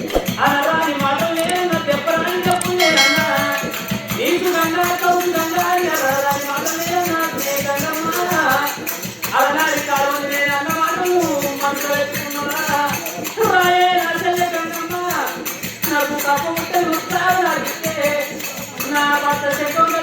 నాకు ఏ గంగమ్మ నా చెల్లె గంగమ్మ నాకు నా భర్త చెప్పు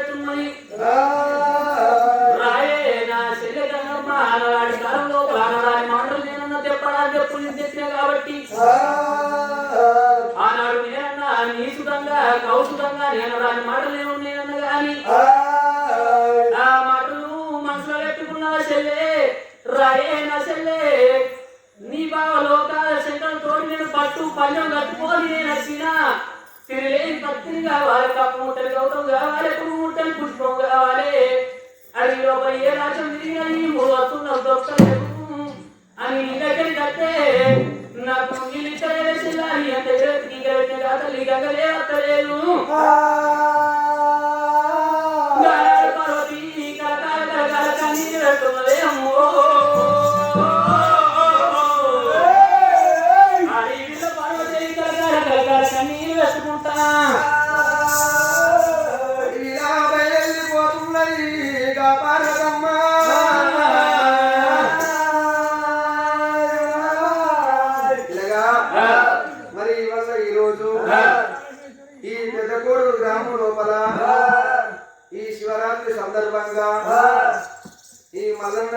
కన్నీరు వెట్టున్నది రాయే నా గంగమ్మ ఆనాడు కాలంలో ఆనాడు మాటలు నేనన్న చెప్పడానికి చెప్పులు తెచ్చిన కాబట్టి. ఆనాడు నేనన్నా నీసుదంగా కౌసుదంగా నేను రాని మాటలు నేను నేనన్న గాని. ఆ. మాటలు మనసులో పెట్టుకున్న చెల్లె రాయే నా చెల్లె నీ బావ లోకాల శంకరం తోడు నేను పట్టు పంజం కట్టుకొని నేను వచ్చిన తిరిలేని పత్తిని కావాలి కప్పు ముట్టలు గౌతం కావాలి అడవిలో పోయి ఏ రాజ్యం తిరిగినా ఈ మూడు వస్తువులు దొరకలేదు అని నీ దగ్గరికి వస్తే నాకు నీళ్ళు ఇచ్చలేదు చెల్లాలి అంటే నీకు పెట్టిన తల్లి గంగలే వస్తలేదు కన్నీరు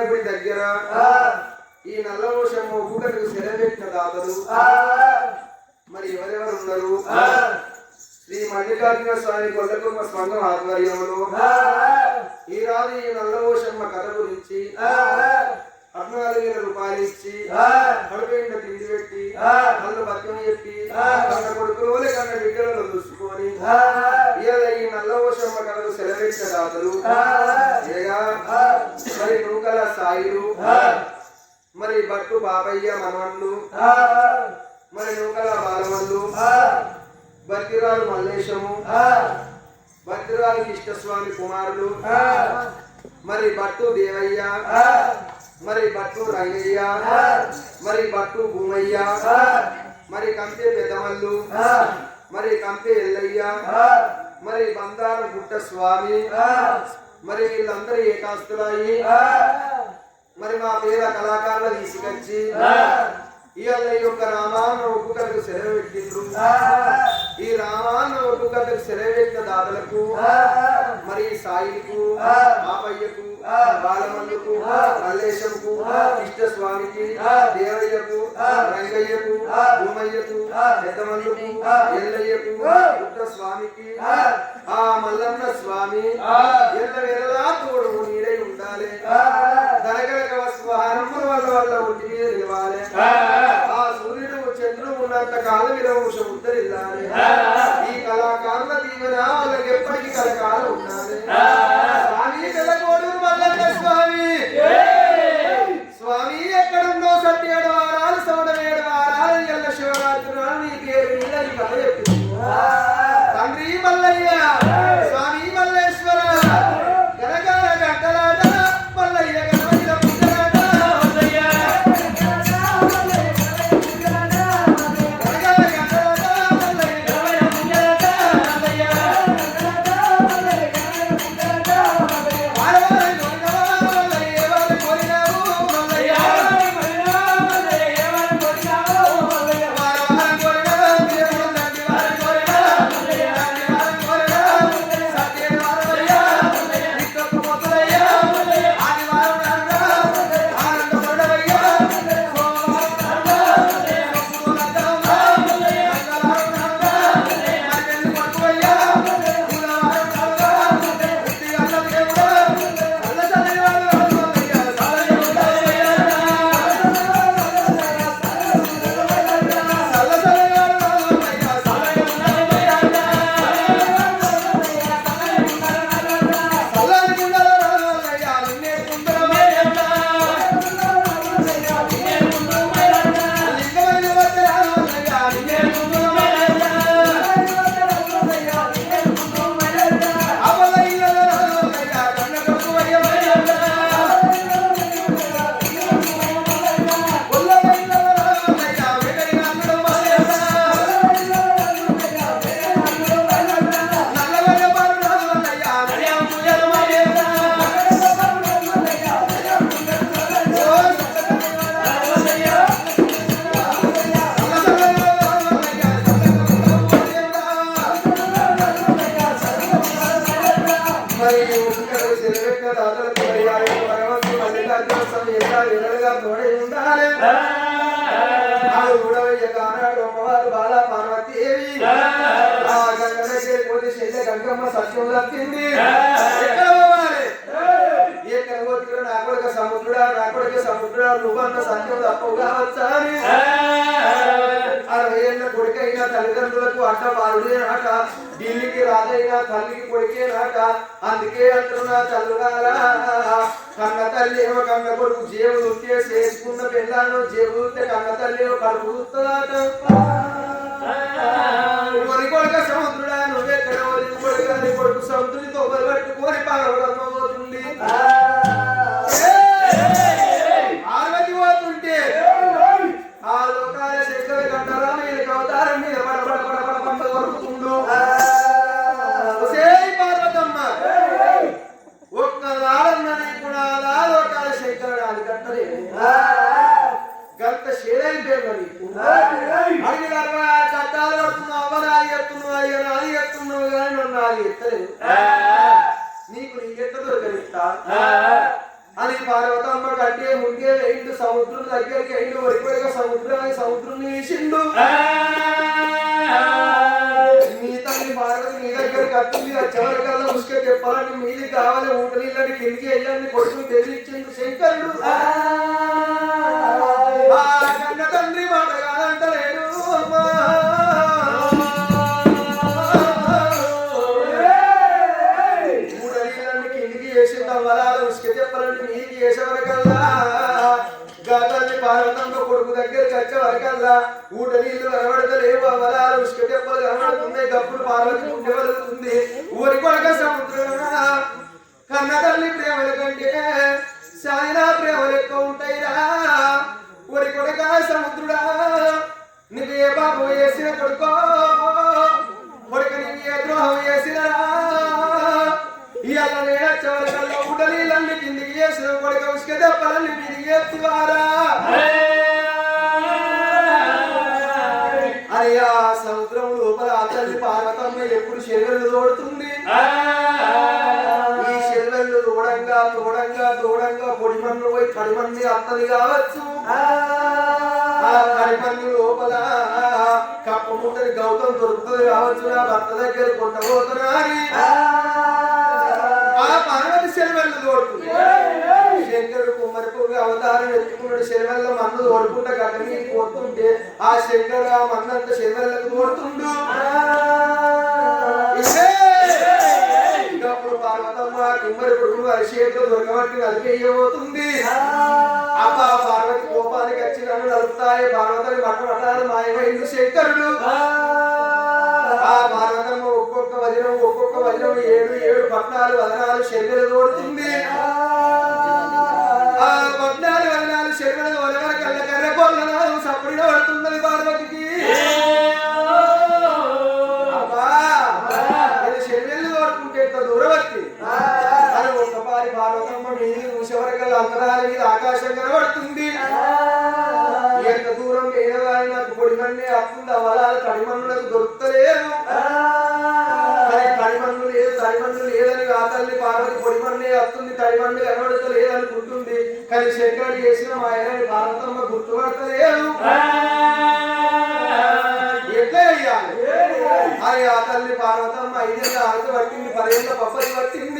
గుడి దగ్గర ఈ నల్లవోషము ఒక్కొక్కరికి సెలవెట్టిన దాతలు మరి ఎవరెవరు ఉన్నారు? శ్రీ మల్లికార్జున స్వామి కొల్లకుమ్మ స్పందన ఆధ్వర్యంలో ఈ రాజు ఈ నల్లవోషమ్మ కథ గురించి పద్నాలుగు వేల రూపాయలు ఇచ్చి కడుపుండ తిండి పెట్టి కళ్ళు బతుకం చెప్పి కన్న కొడుకులోనే కన్న బిడ్డలను చూసుకొని ఇవాళ ఈ నల్లవోషమ్మ కథకు సెలవెట్టిన దాతలు ఏగా? మరి నూకల సాయిలు. మరి బట్టు బాబయ్య మనవళ్ళు. మరి నూకల బాలవళ్ళు భక్తిరాలు మల్లేశము. భక్తిరాలు కృష్ణస్వామి కుమారులు. మరి బట్టు దేవయ్య. మరి బట్టు రంగయ్య మరి బట్టు భూమయ్య. మరి కంపె పెద్దమల్లు మరి కంపె ఎల్లయ్య. మరి బందారు గుట్ట స్వామి. మరి వీళ్ళందరూ ఏకాస్తులయ్యి. మరి మా పేద కళాకారులు తీసుకొచ్చి. ఇవాళ ఈ యొక్క రామాన్న ఒక్కొక్కరికి సెలవు పెట్టిండ్రు. ఈ రామాన్న ఒక్కొక్కరికి సెలవు పెట్టిన దాతలకు మరి సాయిలకు పాపయ్యకు బాలమల్లుకు మల్లేశంకు కృష్ణస్వామికి దేవయ్యకు రంగయ్యకు భూమయ్యకు పెద్దమల్లుకు ఎల్లయ్యకు పుట్ట స్వామికి ఆ మల్లన్న స్వామి ఎల్ల వేళలా తోడు నీడై ఉండాలి దనకనక వస్వాహనముల వల్ల వల్ల ఒంటి మీద నిలవాలి ఆ సూర్యుడు చంద్రుడు ఉన్నంత కాలం విరవంశం గంగమ్మ సత్యం పోవాలి ఎక్కడ పోతున్నా నా కొడుక సముద్రుడా నా కొడుక సముద్రుడా నువ్వన్న సత్యం అరవై ఏళ్ళ కొడుకైనా తల్లిదండ్రులకు అడ్డ బాలుడే నాట ఢిల్లీకి రాదైనా తల్లికి కొడుకే నాట అందుకే అంటున్నా తల్లులారా. కన్న తల్లి ఏమో కన్న కొడుకు ఉంటే చేసుకున్న జేబులు ఉంటే కన్న తల్లి ఏమో నీకు నీ ఎట్ట దొరకనిస్తా. అని పార్వతమ్మ కంటే ముందే వెయిండు సముద్రం దగ్గరికి వెయిండు వరిపోయిగా సముద్రాన్ని సముద్రం వేసిండు నీ తల్లి పార్వతి నీ దగ్గర కట్టింది. ఆ చివరికల్లా ఉసుక చెప్పాలని మీది కావాలి. ఊట నీళ్ళని కిందికి వెళ్ళని కొడుకుని తెలియచ్చిండు శంకరుడు. వచ్చే ఊట నీళ్ళు కనబడతలేవు అమ్మలాలు ఉసుక చెప్పలు కనబడుతున్నాయి గప్పుడు పార్వతి గుండె ఊరి కొడక సముద్రం కన్న తల్లి ప్రేమల కంటే సాయినా ప్రేమలు ఎక్కువ ఉంటాయిరా. ఊరి కొడక సముద్రుడా నీకు ఏ బాబు వేసిన కొడుకో. కొడుకు నీకు ఏ ద్రోహం వేసినరా. ఇవాళ నేను చివరికల్లా ఉడలీలన్నీ కిందికి వేసిన కొడుకు ఉసుక దెబ్బలన్నీ మీదికి ఎత్తువారా? పార్వతమ్మ ఎప్పుడు శరీరం తోడుతుంది? ఈ శరీరంలో తోడంగా తోడంగా తోడంగా పొడిమన్ను పోయి కడిమన్ని అత్తది కావచ్చు. ఆ. కడిమన్ను లోపల కప్ప ముట్టని గౌతం దొరుకుతుంది కావచ్చు. నా భర్త దగ్గర కొట్టబోతున్నా అని. ఆ. పార్వతి శరీరంలో తోడుతుంది. శంకరుడు కుమ్మరిపోగా అవతారం ఎత్తుకున్నాడు. శరీరంలో మన్ను తోడుకుంటా గడ్డ మీద పోతుంటే ఆ శంకరుడు ఆ మన్నంత శరీరంలోకి తోడుతుండు కుమ్మరి కొడుకు అరిషేట్లో దొరకబట్టి నలిపేయబోతుంది అప్ప పార్వతి కోపానికి వచ్చి నన్ను నలుపుతాయి. పార్వతిని పట్టబట్టాలి మాయమైంది శంకరుడు. ఆ. పార్వతమ్మ ఒక్కొక్క వజ్రం ఒక్కొక్క వజ్రం ఏడు ఏడు పట్నాలు వదనాలు శరీరం తోడుతుంది. ఆ. పట్నాలు వదనాలు శరీరం వదనాలు కళ్ళ కర్రె పొల్లనాలు సపడిన పడుతున్నది పార్వతికి. ఒక్కపారి పార్వతమ్మ మీది చూసేవరకల్లా అంతరాల మీద ఆకాశం కనబడుతుంది. ఎంత దూరం వేయవాలి నాకు పొడిమన్నే అత్తుంది అవలాలు కడిమన్నులకు దొరుకుతలేదు తడిమన్ను లేదు తడిమన్ను లేదని ఆ తల్లి పార్వతి పొడిమన్నే అత్తుంది తడిమన్ను కనబడతలేదు అనుకుంటుంది కానీ శంకరుడు చేసిన మా ఆయన పార్వతమ్మ గుర్తుపడతలేదు. ఎట్లా అది ఆ తల్లి పార్వతమ్మ ఐదేళ్ళ ఆకు పట్టింది పదేళ్ళ పప్పది పట్టింది.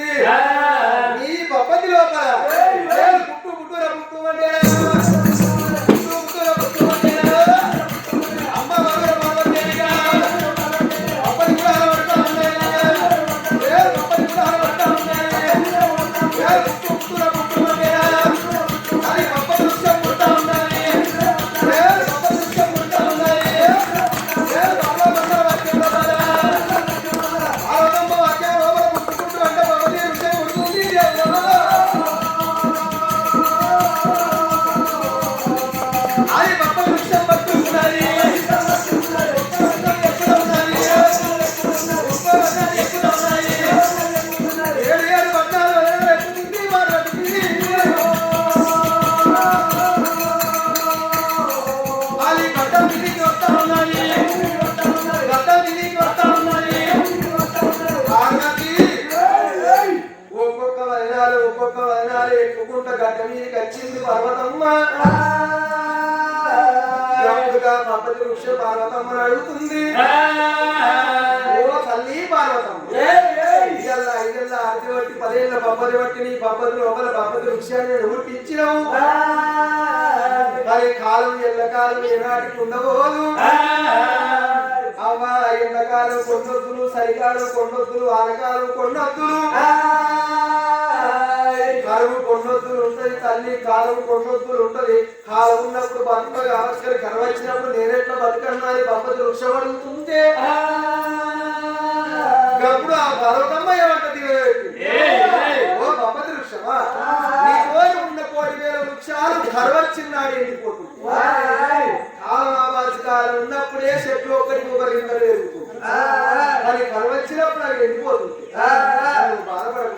పర్వతమ్మ. పప్పతి వృక్ష పార్వతమ్మను అడుగుతుంది. ఓ తల్లి పార్వతమ్మ. ఆరతి బట్టి పదేళ్ళ పప్పది బట్టి నీ లోపల పప్పది వృక్షాన్ని నువ్వు పుట్టించినావు మరి కాలం ఎల్లకాలం ఏనాటికి ఉండబోదు అవ్వ ఎండకాలం కొండొద్దులు చలికాలం కొండొద్దులు వానకాలం కొండొద్దులు. కరువు కొండొద్దులు ఉంటది తల్లి కాలం కొండొద్దులు ఉంటది. కాలం ఉన్నప్పుడు బతుకగా ఆవిష్కరి కరువు వచ్చినప్పుడు నేనెట్లా బతుకన్నా అని వృక్షం అడుగుతుంటే అప్పుడు ఆ పర్వతమ్మ ఏమంటది ఓ వృక్షమా? నీ కోరి ఉన్న కోటి వేల వృక్షాలు కరువచ్చిన్నాడు ఎండిపోతుంది. కాలం కాలం ఉన్నప్పుడే చెట్లు ఒకరికి ఒకరి ఇంటర్ ఎరుగుతుంది మరి కరువచ్చినప్పుడు అవి ఎండిపోతుంది. బాధపడకు